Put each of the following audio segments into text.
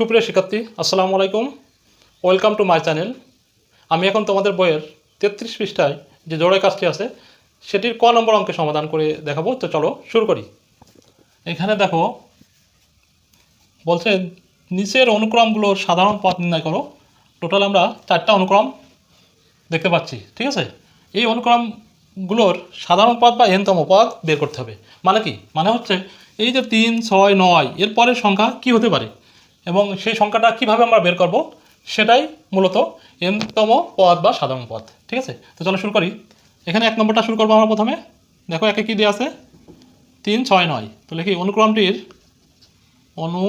সুপ্রিয় শিক্ষার্থী, আসসালামু আলাইকুম। ওয়েলকাম টু মাই চ্যানেল আমি এখন তোমাদের বইয়ের তেত্রিশ পৃষ্ঠায় যে জোড়াই কাজটি আছে, সেটির ক নম্বর অঙ্কে সমাধান করে দেখাবো। তো চলো, শুরু করি। এখানে দেখো, বলছে, নিচের অনুক্রমগুলোর সাধারণ পথ নির্ণয় করো। টোটাল আমরা চারটা অনুক্রম দেখতে পাচ্ছি, ঠিক আছে? এই অনুক্রমগুলোর সাধারণ পদ বা এনতম পদ বের করতে হবে। মানে কি? মানে হচ্ছে, এই যে তিন, ছয়, নয় এর পরের সংখ্যা কি হতে পারে? এবং সেই সংখ্যাটা কীভাবে আমরা বের করব? সেটাই মূলত এনতম পদ বা সাধারণ পদ, ঠিক আছে? তো চলো শুরু করি। এখানে এক নম্বরটা শুরু করব আমরা প্রথমে। দেখো, একে কী দেওয়া আছে? তিন, ছয়, নয়। তো লিখি, অনুক্রমটির অনু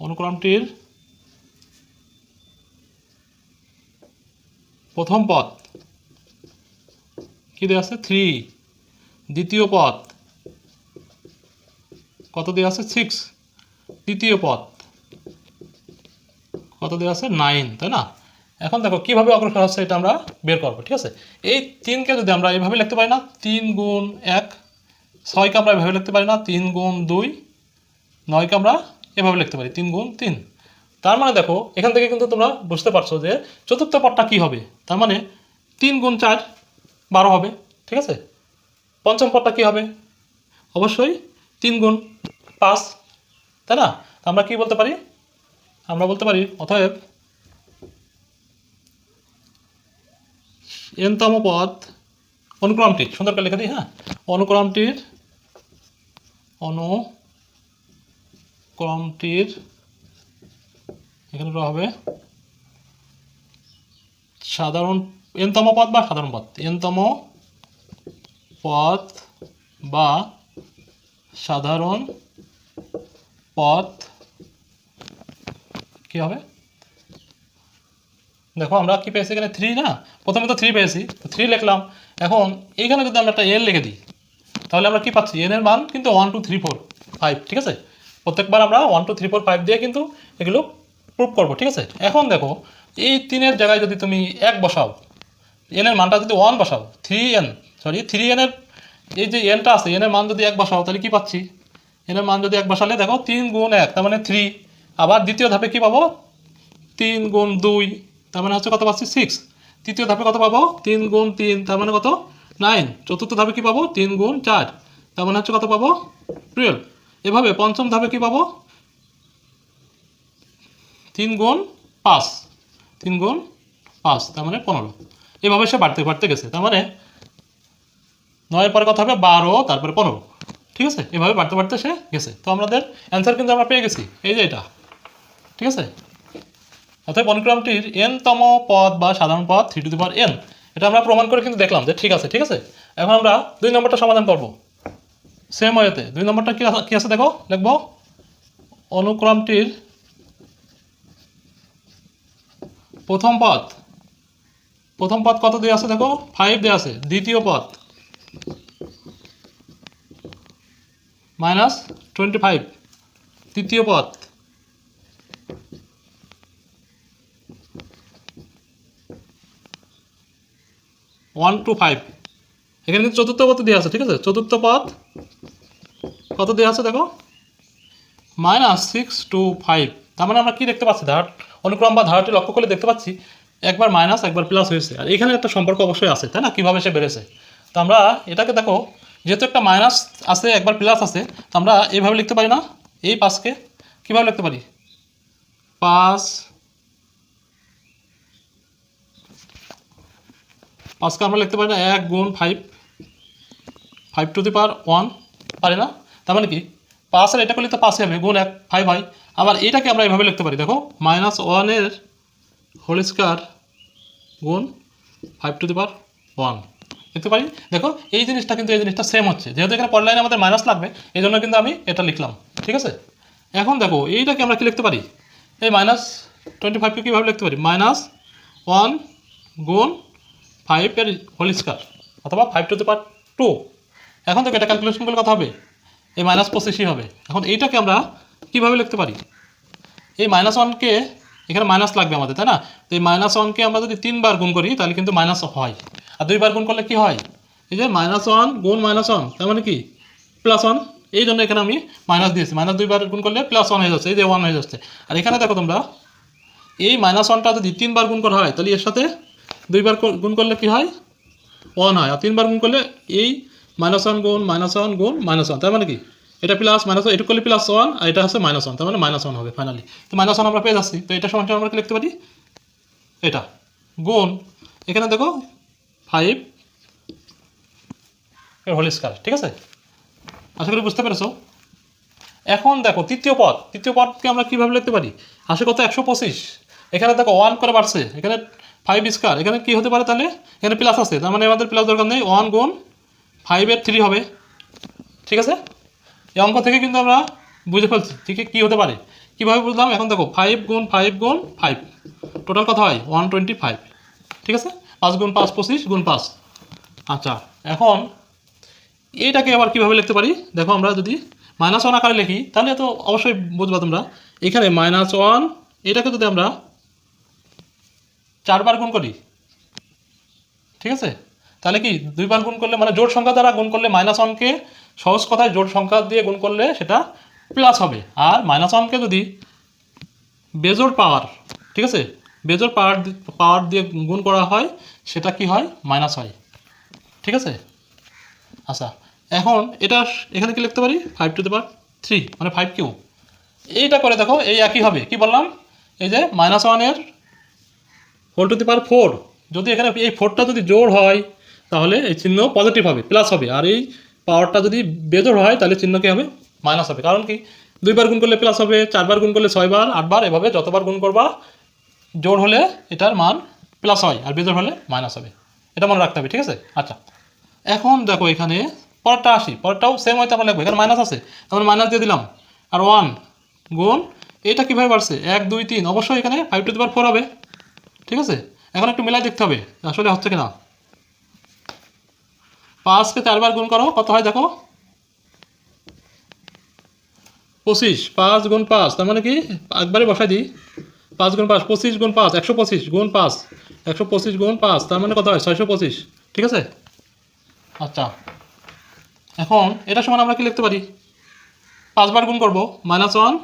অনুক্রমটির প্রথম পদ। কী দেওয়া আছে? থ্রি। দ্বিতীয় পদ। কত দেওয়া আছে? সিক্স তৃতীয় পথ কত দেওয়া আছে? নাইন তাই না? এখন দেখো কীভাবে অগ্রসর হচ্ছে এটা আমরা বের করব, ঠিক আছে? এই তিনকে যদি আমরা এইভাবে লিখতে পারি না, তিন গুণ এক, ছয়কে আমরা এভাবে লিখতে পারি না, তিন গুণ দুই, নয়কে আমরা এভাবে লিখতে পারি, তিন গুণ তিন। তার মানে দেখো, এখান থেকে কিন্তু তোমরা বুঝতে পারছ যে চতুর্থ পদটা কী হবে? তার মানে তিন গুণ চার বারো হবে, ঠিক আছে? পঞ্চম পদটা কী হবে? অবশ্যই তিন গুণ পাঁচ। তাই না? আমরা কি বলতে পারি? আমরা বলতে পারি, অতএব এনতম পদ অনুক্রমটি সুন্দর করে লিখে দিই হ্যাঁ? অনুক্রমটির অনুক্রমটির, এখানে হবে সাধারণ, এনতম পদ বা সাধারণ পদ? এনতম পদ বা সাধারণ পথ কি হবে? দেখো আমরা কি পেয়েছি এখানে? থ্রি না? প্রথমে তো থ্রি পেয়েছি। তো থ্রি লিখলাম। এখন এইখানে যদি আমরা একটা এন লিখে দিই, তাহলে আমরা কি পাচ্ছি? এর মান কিন্তু one two three four five ঠিক আছে? প্রত্যেকবার আমরা one two three four five দিয়ে কিন্তু এগুলো প্রুভ করব, ঠিক আছে? এখন দেখো, এই তিনের জায়গায় যদি তুমি এক বসাও এন এর মানটা যদি ওয়ান বসাও থ্রি এন সরি থ্রি এনের এই যে এনটা আছে এনের মান যদি এক বসাও, তাহলে কি পাচ্ছি? এনের মান যদি এক বসালে, দেখো, তিন গুণ এক, তার মানে থ্রি আবার দ্বিতীয় ধাপে কি পাবো? তিন গুণ দুই, তার মানে হচ্ছে কত পাচ্ছি? সিক্স তৃতীয় ধাপে কত পাবো? তিন গুণ তিন, তার মানে কত? নাইন চতুর্থ ধাপে কি পাবো? তিন গুণ চার, তার মানে হচ্ছে কত পাবো? টুয়েলভ এভাবে পঞ্চম ধাপে কি পাবো? তিন গুণ পাঁচ। তিন গুণ পাঁচ, তার মানে পনেরো। এভাবে সে বাড়তে বাড়তে গেছে, তার মানে নয়ের পরে কথা হবে বারো, তারপরে পনেরো। ঠিক আছে? এভাবে বাড়তে বাড়তে সে গেছে। তো আমাদের অ্যান্সার কিন্তু আমরা পেয়ে গেছি। এই যে এটা। ঠিক আছে? অতএব অনুক্রমটির এনতম পদ বা সাধারণ পদ three to the power n এটা আমরা প্রমাণ করে কিন্তু দেখলাম যে ঠিক আছে ঠিক আছে? এখন আমরা দুই নম্বরটা সমাধান করব। সেম ওয়েতে দুই নম্বরটা কি আছে- দেখো? লিখব, অনুক্রমটির প্রথম পদ। প্রথম পদ কত দেওয়া আছে দেখো? ফাইভ দেওয়া আছে। দ্বিতীয় পদ। মাইনাস টোয়েন্টি ফাইভ তৃতীয় পদ। ওয়ান টু ফাইভ এখানে কিন্তু চতুর্থ পদ দেওয়া আছে, ঠিক আছে? চতুর্থ পদ কত দেওয়া আছে দেখো? মাইনাস সিক্স টু ফাইভ তার মানে আমরা কী দেখতে পাচ্ছি? ধার, অনুক্রম বা ধারাটি লক্ষ্য করলে দেখতে পাচ্ছি, একবার মাইনাস একবার প্লাস হয়েছে। আর এখানে একটা সম্পর্ক অবশ্যই আছে, তাই না? কীভাবে সে বেড়েছে? তো আমরা এটাকে দেখো, যেহেতু একটা মাইনাস আছে, একবার প্লাস আছে, তো আমরা এইভাবে লিখতে পারি না? এই পাঁচকে কীভাবে লিখতে পারি? পাঁচ, পাঁচকে আমরা লিখতে পারি না, এক গুণ five five to the power one পারি না? তার মানে কি? পাঁচের এটা করলে তো পাঁচই হবে, গুণ এক ফাইভ হয়। আবার এটাকে আমরা এভাবে লিখতে পারি, দেখো মাইনাস ওয়ানের হোল স্কোয়ার গুণ five to the power one লিখতে পারি? দেখো, এই জিনিসটা কিন্তু এই জিনিসটা সেম হচ্ছে। যেহেতু এখানে পর লাইনে আমাদের মাইনাস লাগবে, এই জন্য কিন্তু আমি এটা লিখলাম। ঠিক আছে? এখন দেখো, এইটাকে আমরা কি লিখতে পারি? এই মাইনাস টোয়েন্টি ফাইভকে কীভাবে লিখতে পারি? মাইনাস ওয়ান গুণ ফাইভের হোল স্কোয়ার অথবা five to the power two এখন দেখো, এটা ক্যালকুলেশন করলে কথা হবে? এই মাইনাস পঁচিশই হবে। এখন এইটাকে আমরা কীভাবে লিখতে পারি? এই মাইনাস ওয়ানকে এখানে মাইনাস লাগবে আমাদের, তাই না? তো এই মাইনাস ওয়ানকে আমরা যদি তিনবার গুণ করি, তাহলে কিন্তু মাইনাস হয়। আর দুইবার গুণ করলে কি হয়? এই যে মাইনাস ওয়ান গুণ মাইনাস ওয়ান তার মানে কি? প্লাস ওয়ান এই জন্য এখানে আমি মাইনাস দিয়েছি। মাইনাস দুইবার গুণ করলে প্লাস ওয়ান হয়ে যাচ্ছে, এই যে ওয়ান হয়ে যাচ্ছে। আর এখানে দেখো তোমরা, এই মাইনাস ওয়ানটা যদি তিনবার গুণ করা হয়, তাহলে এর সাথে দুইবার গুণ করলে কি হয়? ওয়ান হয়। আর তিনবার গুণ করলে এই মাইনাস ওয়ান গুণ মাইনাস ওয়ান গুণ মাইনাস ওয়ান তার মানে কি? এটা প্লাস মাইনাস এটা করলে প্লাস ওয়ান আর এটা হচ্ছে মাইনাস ওয়ান তার মানে মাইনাস ওয়ান হবে ফাইনালি তো মাইনাস ওয়ান আমরা পেয়ে যাচ্ছি। তো এটা সমান আমরা লিখতে পারি? এটা। গুণ, এখানে দেখো ফাইভ হোল স্কয়ার ঠিক আছে? আশা করি বুঝতে পেরেছ? এখন দেখো, তৃতীয় পদ। তৃতীয় পদকে আমরা কীভাবে লিখতে পারি? আসে কত? একশো পঁচিশ। এখানে দেখো ওয়ান করে বাড়ছে। এখানে ফাইভ স্কয়ার এখানে কি হতে পারে তাহলে? এখানে প্লাস আছে। তার মানে আমাদের প্লাস দরকার নেই। ওয়ান গুণ ফাইভের থ্রি হবে। ঠিক আছে? এই অঙ্ক থেকে কিন্তু আমরা বুঝে ফেলছি ঠিক কী হতে পারে। কীভাবে বুঝলাম? এখন দেখো ফাইভ গুণ ফাইভ গুণ ফাইভ টোটাল কত হয়? ওয়ান টোয়েন্টি ফাইভ ঠিক আছে? পাঁচ গুণ পাঁচ, পঁচিশ গুণ পাঁচ। আচ্ছা এখন এইটাকে আবার কীভাবে লিখতে পারি? দেখো আমরা যদি মাইনাস ওয়ান আকারে লিখি, তাহলে তো অবশ্যই বুঝবা তোমরা। এখানে মাইনাস ওয়ান এটাকে যদি আমরা চারবার গুণ করি, ঠিক আছে? তাহলে কি? দুইবার গুণ করলে মানে জোট সংখ্যা দ্বারা গুণ করলে মাইনাস ওয়ানকে সহজ কথায় জোট সংখ্যা দিয়ে গুণ করলে সেটা প্লাস হবে। আর মাইনাস ওয়ানকে যদি বেজোর পাওয়ার ঠিক আছে? বেজোর পাওয়ার পাওয়ার দিয়ে গুণ করা হয়, সেটা কি হয়? মাইনাস হয়। ঠিক আছে? আচ্ছা এখন এটা এখানে কি লিখতে পারি? Five to the power three মানে ফাইভ কিউ এইটা করে দেখো, এই একই হবে। কি বললাম? এই যে মাইনাস ওয়ানের whole to the power four যদি এখানে এই ফোরটা যদি জোর হয়, তাহলে এই চিহ্ন পজিটিভ হবে প্লাস হবে। আর এই পাওয়ারটা যদি বেজোর হয়, তাহলে চিহ্ন কি হবে মাইনাস হবে। কারণ কি? দুইবার গুণ করলে প্লাস হবে, চারবার গুণ করলে ছয়বার, আটবার, এভাবে যতবার গুণ করবা, জোর হলে এটার মান প্লাস হয় আর বেজোর হলে মাইনাস হবে। এটা মনে রাখতে হবে, ঠিক আছে? আচ্ছা। এখন দেখো এখানে পরেরটা আসি। পরেরটাও সেম হয়তো আমরা লিখব। এখানে মাইনাস আছে। তারপরে মাইনাস দিয়ে দিলাম। আর ওয়ান গুণ, এটা কীভাবে বাড়ছে? এক, দুই, তিন। অবশ্যই এখানে ফাইভ টু পাওয়ার ফোর হবে। ঠিক আছে? এখন একটু মিলাই দেখতে হবে, আসলে হচ্ছে কিনা? পাঁচকে চারবার গুণ করো, কত হয় দেখো? পঁচিশ, পাঁচ গুণ পাঁচ, তার মানে কি? একবারে বসাই দিই। পাঁচ গুণ পাঁচ, পঁচিশ গুণ পাঁচ, একশো পঁচিশ, গুণ পাঁচ, একশো পঁচিশ গুণ পাঁচ, তার মানে কত হয়? ছয়শো পঁচিশ, ঠিক আছে? আচ্ছা এখন এটা সমান আমরা কি লিখতে পারি? পাঁচবার গুণ করব minus one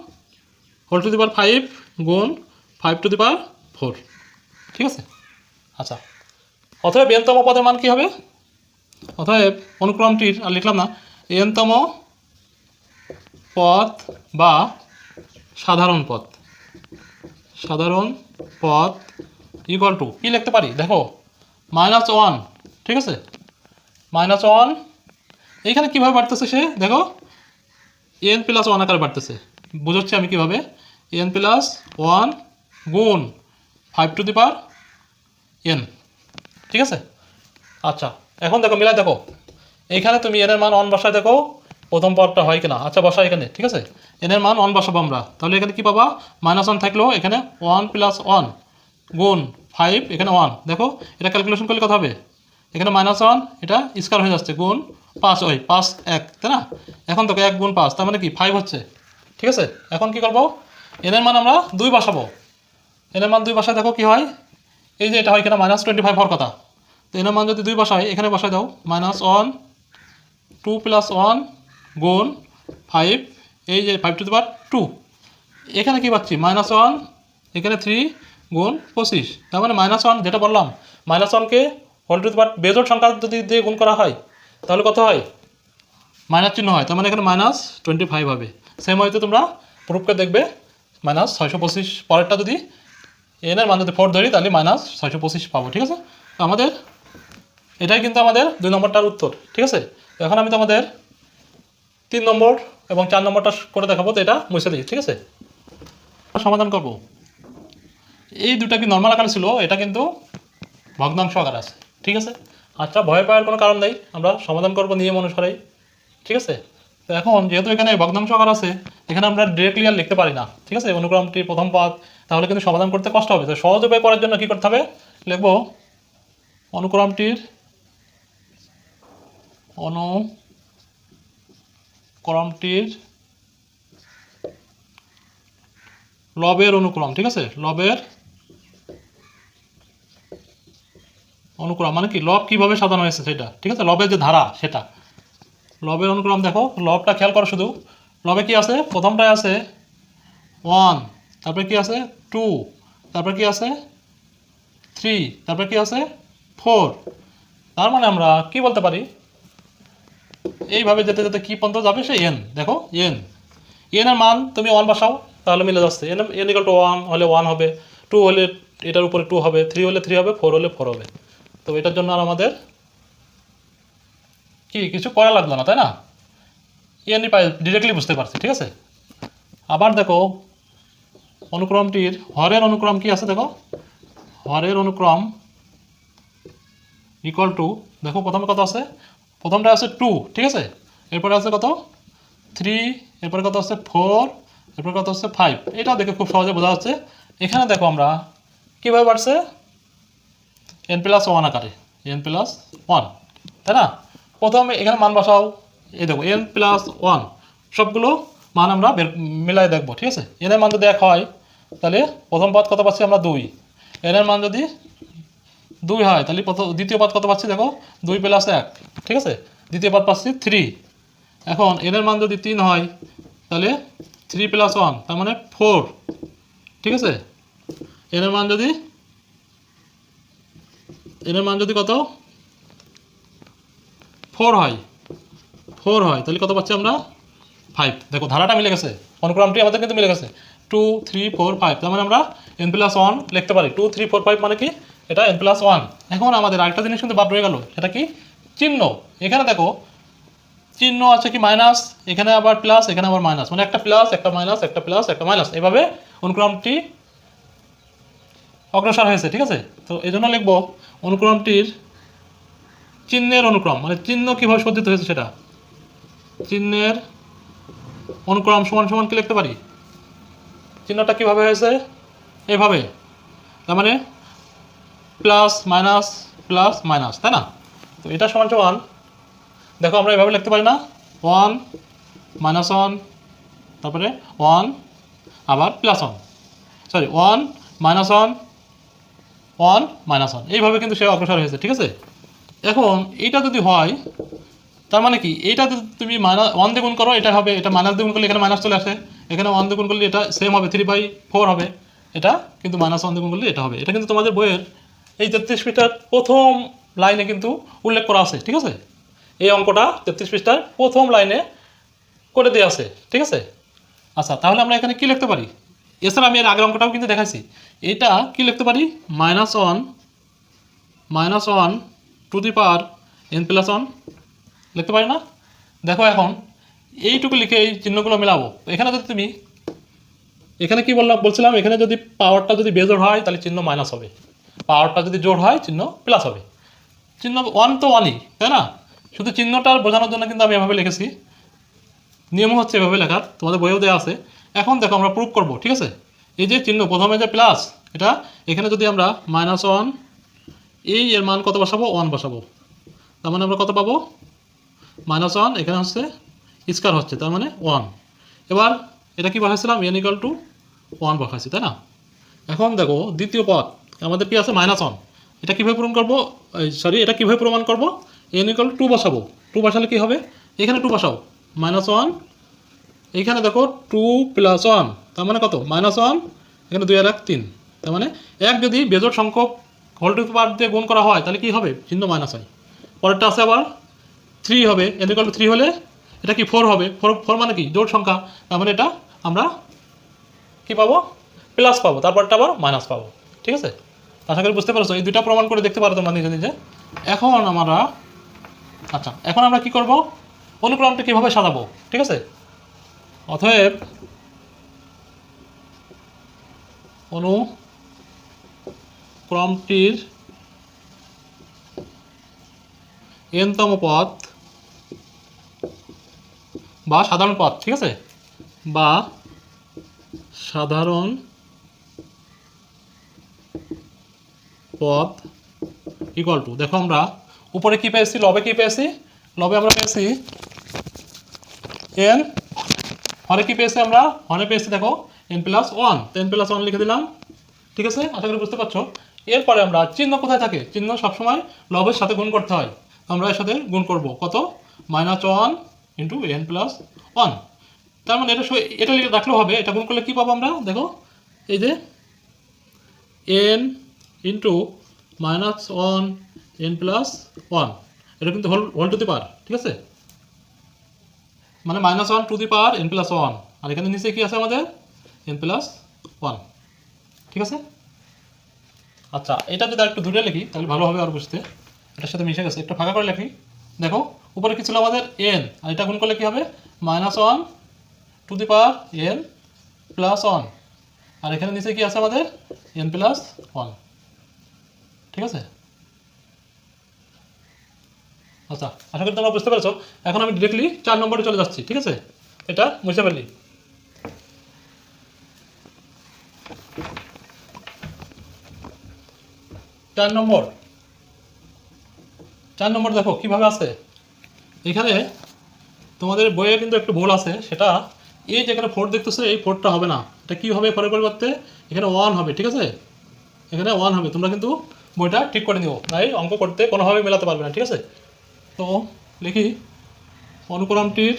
whole to the power five গুণ five to the power four ঠিক আছে? আচ্ছা অতএব এনতম পদের মান কী হবে? অতএব অনুক্রমটির আর লিখলাম না, এনতম পদ বা সাধারণ পদ সাধারণ পদ ইকুয়াল টু কী লিখতে পারি? দেখো মাইনাস ওয়ান ঠিক আছে? মাইনাস ওয়ান এইখানে কীভাবে বাড়তেছে সে? দেখো এন প্লাস ওয়ান আকারে বাড়তেছে। বুঝাচ্ছি আমি কীভাবে? এন প্লাস ওয়ান গুণ five to the power n ঠিক আছে? আচ্ছা এখন দেখো, মিলাই দেখো। এইখানে তুমি এনের মান অন বসায় দেখো, প্রথম পদটা হয় কিনা। আচ্ছা বসা এখানে, ঠিক আছে? এনের মান অন বসাবো আমরা। তাহলে এখানে কি পাবা? মাইনাস ওয়ান থাকলেও এখানে ওয়ান প্লাস ওয়ান গুণ ফাইভ এখানে ওয়ান দেখো, এটা ক্যালকুলেশন করলে কত হবে? এখানে মাইনাস ওয়ান এটা স্কোয়ার হয়ে যাচ্ছে, গুণ পাঁচ, ওই পাঁচ, এক, তাই না? এখন তোকে এক গুণ পাঁচ, তার মানে কি? ফাইভ হচ্ছে। ঠিক আছে? এখন কি করব? এনের মান আমরা দুই বসাবো। এনের মান দুই বসায় দেখো কি হয়? এই যে এটা হয় কিনা? মাইনাস টোয়েন্টি ফাইভ হওয়ার কথা। তো এনের মান যদি দুই বসায় এখানে বসায় দাও minus one two plus one গুণ ফাইভ এই যে ফাইভ টু দি টু এখানে কি পাচ্ছি? মাইনাস ওয়ান এখানে থ্রি গুণ পঁচিশ। তার মানে মাইনাস ওয়ান যেটা বললাম মাইনাস ওয়ানকে হোল টু দি পাওয়ার বেজোট সংখ্যা যদি দিয়ে গুণ করা হয়, তাহলে কত হয়? মাইনাস চিহ্ন হয়। তার মানে এখানে মাইনাস টোয়েন্টি ফাইভ হবে। সেম হয়তো তোমরা প্রুফ করে দেখবে মাইনাস ছয়শো পঁচিশ পরেরটা যদি এনের মান যদি ফোর ধরি, তাহলে মাইনাস ছয়শো পঁচিশ পাবো, ঠিক আছে? আমাদের এটাই কিন্তু আমাদের দুই নম্বরটার উত্তর, ঠিক আছে? এখন আমি তোমাদের তিন নম্বর এবং চার নম্বরটা করে দেখাবো, তো এটা মুছে দিই, ঠিক আছে? সমাধান করব। এই দুটা কি নর্মাল আকারে ছিল? এটা কিন্তু ভগ্নাংশ আকারে আছে, ঠিক আছে? আচ্ছা ভয় পাওয়ার কোনো কারণ নেই, আমরা সমাধান করব নিয়ম অনুসারেই, ঠিক আছে? তো এখন যেহেতু এখানে ভগ্নাংশ আকার আছে, এখানে আমরা ডিরেক্টলি আর লিখতে পারি না, ঠিক আছে? অনুক্রমটি প্রথম পদ তাহলে কিন্তু সমাধান করতে কষ্ট হবে। তো সহজ উপায় করার জন্য কী করতে হবে? লিখব অনুক্রমটির অনুক্রমটির লবের অনুক্রম, ঠিক আছে? লবের অনুক্রম মানে কি? লব কীভাবে সাজানো হয়েছে সেটা, ঠিক আছে? লবের যে ধারা, সেটা। লবের অনুক্রম, দেখো, লবটা খেয়াল করো শুধু। লবে কি আছে? প্রথমটায় আছে ওয়ান, তারপরে কি আছে? টু, তারপরে কি আছে? থ্রি, তারপরে কি আছে? ফোর। তার মানে আমরা কি বলতে পারি? এইভাবে যেতে যেতে কি পর্যন্ত যাবে? সে এন দেখো এন এনের মান তুমি ওয়ান বসাও, তাহলে মিলে যাচ্ছে। N n equal to one হলে ওয়ান হবে টু হলে এটার উপরে টু হবে থ্রি হলে থ্রি হবে ফোর হলে ফোর হবে। তো এটার জন্য আর আমাদের কি, কিছু করা লাগল না, তাই না? এনই পাই ডিরেক্টলি বুঝতে পারছি, ঠিক আছে? আবার দেখো, অনুক্রমটির, হরের অনুক্রম কি আছে দেখো? হরের অনুক্রম ইকুয়াল টু দেখো প্রথমে কত আছে? প্রথমটা আছে টু ঠিক আছে? এরপরে আছে কত? থ্রি এরপরে কত আছে? ফোর এরপরে কত আছে? ফাইভ এটা দেখে খুব সহজে বোঝা যাচ্ছে। এখানে দেখো আমরা কীভাবে বাড়ছে? এন প্লাস ওয়ান আকারে। এন প্লাস ওয়ান তাই না? প্রথমে এখানে মান বসাও। এই দেখো এন প্লাস ওয়ান সবগুলো মান আমরা মিলাই দেখব, ঠিক আছে? এন এর মান যদি এক হয়, তাহলে প্রথম পদ কত পাচ্ছি আমরা দুই। এন এর মান যদি দুই হয়, তাহলে দ্বিতীয় পদ কত পাচ্ছি দেখো? দুই প্লাস এক, ঠিক আছে? দ্বিতীয় পদ পাচ্ছি থ্রি এখন এনের মান যদি তিন হয়, তাহলে থ্রি প্লাস ওয়ান তার মানে ফোর ঠিক আছে? এন এর মান যদি এনের মান যদি কত? ফোর হয়। ফোর হয়, তাহলে কত পাচ্ছি আমরা? ফাইভ দেখো, ধারাটা মিলে গেছে। অনুক্রমটি আমাদের কিন্তু মিলে গেছে। টু থ্রি ফোর ফাইভ তার মানে আমরা এন প্লাস ওয়ান লিখতে পারি। টু থ্রি ফোর ফাইভ মানে কি? এটা এন প্লাস ওয়ান এখন আমাদের আরেকটা জিনিস কিন্তু বাদ রয়ে গেল, সেটা কি? চিহ্ন। এখানে দেখো, চিহ্ন আছে কি মাইনাস এখানে আবার প্লাস এখানে আবার মাইনাস মানে একটা প্লাস একটা মাইনাস একটা প্লাস একটা মাইনাস এভাবে অনুক্রমটি অগ্রসর হয়েছে, ঠিক আছে? তো এই জন্য লিখব অনুক্রমটির চিহ্নের অনুক্রম। মানে চিহ্ন কীভাবে সজ্জিত হয়েছে সেটা? চিহ্নের অনুক্রম সমান সমান কি লিখতে পারি? চিহ্নটা কীভাবে হয়েছে? এভাবে। তার মানে প্লাস মাইনাস প্লাস মাইনাস তাই না? তো এটা সমান সমান দেখো আমরা এভাবে লিখতে পারি না। ওয়ান মাইনাস ওয়ান তারপরে ওয়ান আবার plus one sorry one minus one one minus one এইভাবে কিন্তু সে অগ্রসর হয়েছে, ঠিক আছে? এখন এইটা যদি হয়, তার মানে কি? এইটা যদি তুমি মাইনাস ওয়ান দিয়ে গুণ করো, এটা হবে, এটা মাইনাস দিয়ে গুণ করলে এখানে মাইনাস চলে আসে। এখানে ওয়ান দিয়ে গুণ করলে এটা সেম হবে থ্রি বাই ফোর হবে। এটা কিন্তু মাইনাস ওয়ান দিয়ে গুণ করলে এটা হবে। এটা কিন্তু তোমাদের বইয়ের এই তেত্রিশ পৃষ্ঠার প্রথম লাইনে কিন্তু উল্লেখ করা আছে, ঠিক আছে? এই অঙ্কটা তেত্রিশ পৃষ্ঠার প্রথম লাইনে করে দেওয়া আছে, ঠিক আছে? আচ্ছা তাহলে আমরা এখানে কি লিখতে পারি? এছাড়া আমি এর আগের অঙ্কটাও কিন্তু দেখাইছি। এটা কি লিখতে পারি? Minus one minus one to the power n plus one লিখতে পারি না? দেখো এখন, এইটুকু লিখে এই চিহ্নগুলো মেলাবো। এখানে যদি তুমি, এখানে কি বললাম, বলছিলাম, এখানে যদি পাওয়ারটা যদি বেজোড় হয়, তাহলে চিহ্ন মাইনাস হবে। পাওয়ারটা যদি জোর হয়, চিহ্ন প্লাস হবে। চিহ্ন ওয়ান তো ওয়ানই তাই না? শুধু চিহ্নটা বোঝানোর জন্য কিন্তু আমি এভাবে লিখেছি। নিয়ম হচ্ছে এভাবে লেখার, তোমাদের বইয়েও দেওয়া আছে। এখন দেখো আমরা প্রুভ করব, ঠিক আছে? এই যে চিহ্ন, প্রথমে যে প্লাস এটা এখানে যদি আমরা মাইনাস ওয়ান এই এর মান কত বসাবো? ওয়ান বসাবো। তার মানে আমরা কত পাবো? মাইনাস ওয়ান এখানে হচ্ছে স্কোয়ার হচ্ছে, তার মানে ওয়ান এবার এটা কি বসাইছিলাম? এন ইকাল টু ওয়ান বসাইছি, তাই না? এখন দেখো দ্বিতীয় পদ আমাদের কি আছে মাইনাস ওয়ান এটা কীভাবে পূরণ করব? সরি এটা কীভাবে প্রমাণ করব? এন ইকাল টু বসাবো। টু বসালে কি হবে? এখানে টু বসাও। মাইনাস ওয়ান এইখানে দেখো টু প্লাস ওয়ান তার মানে কত? মাইনাস ওয়ান এখানে দুই আর এক, তিন। তার মানে এক যদি বেজোট সংখ্যক হোল টু পার দিয়ে গুণ করা হয়, তাহলে কি হবে? চিহ্ন মাইনাস হয়। পরেরটা আছে আবার থ্রি হবে। ইকাল টু থ্রি হলে এটা কি ফোর হবে? ফোর ফোর মানে কি? জোট সংখ্যা। তার মানে এটা আমরা কি পাবো? প্লাস পাবো। তারপরটা আবার মাইনাস পাবো। ঠিক আছে? আশা করি বুঝতে পারছ। এই দুইটা প্রমাণ করে দেখতে পারো তোমরা নিজে নিজে। এখন আমরা আচ্ছা এখন আমরা কি করব? অনুক্রমটা কীভাবে সাজাবো? ঠিক আছে? অতএব অনুক্রমটির এনতম পথ বা সাধারণ পথ, ঠিক আছে? বা সাধারণ পদ ইকুয়াল টু দেখো আমরা, উপরে কি পেয়েছি? লবে কি পেয়েছি? লবে আমরা পেয়েছি এন হরে কি পেয়েছি আমরা? হরে পেয়েছি, দেখো n plus one n plus one লিখে দিলাম। ঠিক আছে? আশা করি বুঝতে পারছ? এরপরে আমরা, চিহ্ন কোথায় থাকে? চিহ্ন সবসময় লবের সাথে গুণ করতে হয়। আমরা এর সাথে গুণ করব। কত? Minus one into n plus one তার মানে এটা এটা লিখে রাখলেও হবে। এটা গুণ করলে কী পাবো আমরা? দেখো, এই যে n into minus one n plus one এটা কিন্তু whole whole to the power ঠিক আছে? মানে minus one to the power n plus one আর এখানে নিচে কি আছে আমাদের? এন প্লাস ওয়ান ঠিক আছে? আচ্ছা এটা যদি একটু দূরে লিখি, তাহলে ভালো হবে আর বুঝতে। এটার সাথে মিশে গেছে, একটু ফাঁকা করে লিখি। দেখো, উপরে কি ছিল আমাদের? এন আর এটা গুণ করলে কি হবে? Minus one to the power n plus one আর এখানে নিচে কি আছে আমাদের? এন প্লাস ওয়ান ঠিক আছে? আচ্ছা আশা করি তোমরা বুঝতে পেরেছ। এখন আমি ডিরেক্টলি চার নম্বরে চলে যাচ্ছি, ঠিক আছে? এটা বুঝতে পারলি? চার নম্বর। চার নম্বর দেখো, কীভাবে আছে? এখানে তোমাদের বইয়ে কিন্তু একটু ভুল আছে, সেটা এই যেখানে ফোর দেখতেছো, এই ফোরটা হবে না। এটা কি হবে ফোরের পরিবর্তে? এখানে ওয়ান হবে, ঠিক আছে? এখানে ওয়ান হবে। তোমরা কিন্তু বইটা ঠিক করে নিও তাই অঙ্ক করতে কোনোভাবে মেলাতে পারবে না, ঠিক আছে? তো লিখি। অনুক্রমটির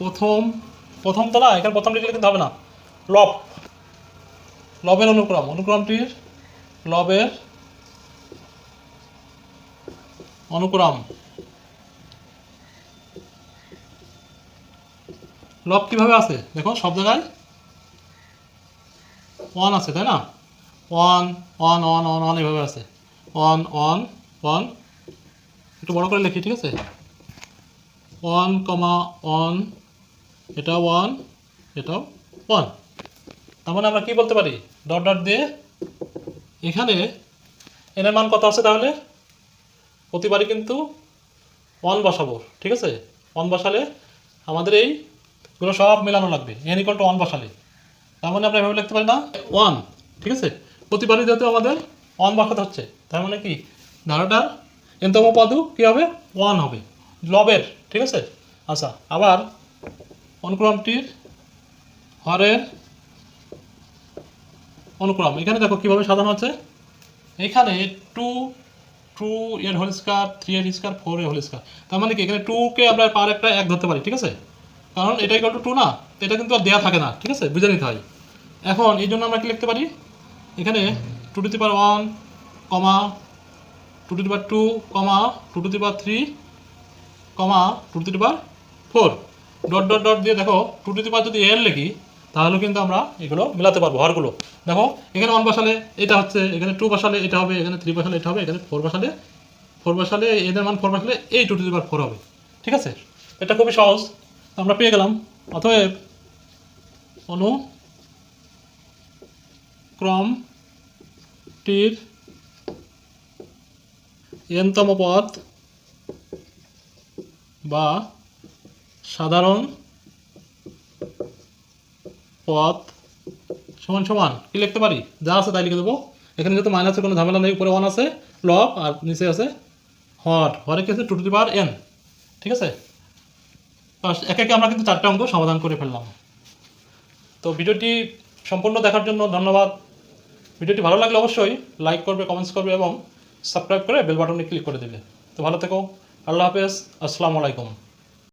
প্রথম প্রথম তো না, এখানে প্রথম লিখলে কিন্তু হবে না। লব। লবের অনুক্রম। অনুক্রমটির লবের অনুক্রম। লব কীভাবে আছে দেখো সব জায়গায় ওয়ান আছে, তাই না? One one one one one এভাবে আছে। ওয়ান ওয়ান ওয়ান একটু বড় করে লিখি, ঠিক আছে? ওয়ান কমা ওয়ান এটা ওয়ান এটাও ওয়ান তার মানে আমরা কী বলতে পারি? ডট ডট দিয়ে এখানে এনের মান কত আছে তাহলে? প্রতিবারই কিন্তু ওয়ান বসাবো, ঠিক আছে? ওয়ান বসালে আমাদের এইগুলো সব মেলানো লাগবে। এন ইকুয়াল টু ওয়ান বসালে। তার মানে আমরা এভাবে লিখতে পারি না? ওয়ান ঠিক আছে? প্রতিবারই যেহেতু আমাদের ওয়ান বসাতে হচ্ছে, তার মানে কি? ধারাটার এনতম পদও কী হবে? ওয়ান হবে। লবের, ঠিক আছে? আচ্ছা আবার অনুক্রমটির হরের অনুক্রম। এখানে দেখো কীভাবে সাজানো আছে। এখানে টু টু এর হোল স্কোয়ার থ্রি এর স্কোয়ার ফোর এর হোল স্কোয়ার তার মানে কি? এখানে টুকে আমরা পার একটা এক ধরতে পারি, ঠিক আছে? কারণ এটা ইকুয়াল টু টু না। এটা কিন্তু আর দেওয়া থাকে না, ঠিক আছে? বুঝে নিতে হয়। এখন এই জন্য আমরা কি লিখতে পারি? এখানে two to power one comma two to power two comma two to power three comma two to power four dot dot dot দিয়ে দেখো টু টু পার যদি এল লিখি, তাহলে কিন্তু আমরা এগুলো মেলাতে পারব, হরগুলো। দেখো, এখানে ওয়ান বসালে এটা হচ্ছে, এখানে টু বসালে এটা হবে, এখানে থ্রি বসালে এটা হবে, এখানে ফোর বসালে ফোর বসালে এদের মান ফোর বসালে এই টু টু পার ফোর হবে, ঠিক আছে? এটা খুবই সহজ। আমরা পেয়ে গেলাম। অতএব অনু ক্রমটির এনতম পদ বা সাধারণ পদ সমান সমান। কি লিখতে পারি? যা আছে তাই লিখে দেবো। এখানে যেহেতু মাইনাসের কোনো ঝামেলা নেই, উপরে ওয়ান আছে লব আর নিচে আছে হট হরে কি আছে? Two to the power n ঠিক আছে? একে একে আমরা কিন্তু চারটে অঙ্ক সমাধান করে ফেললাম। তো ভিডিওটি সম্পূর্ণ দেখার জন্য ধন্যবাদ। ভিডিওটি ভালো লাগলে অবশ্যই লাইক করবে কমেন্টস করবে এবং সাবস্ক্রাইব করে বেল বাটনে ক্লিক করে দেবে। তো ভালো থেকো। আল্লাহ হাফেজ। আসসালামু আলাইকুম।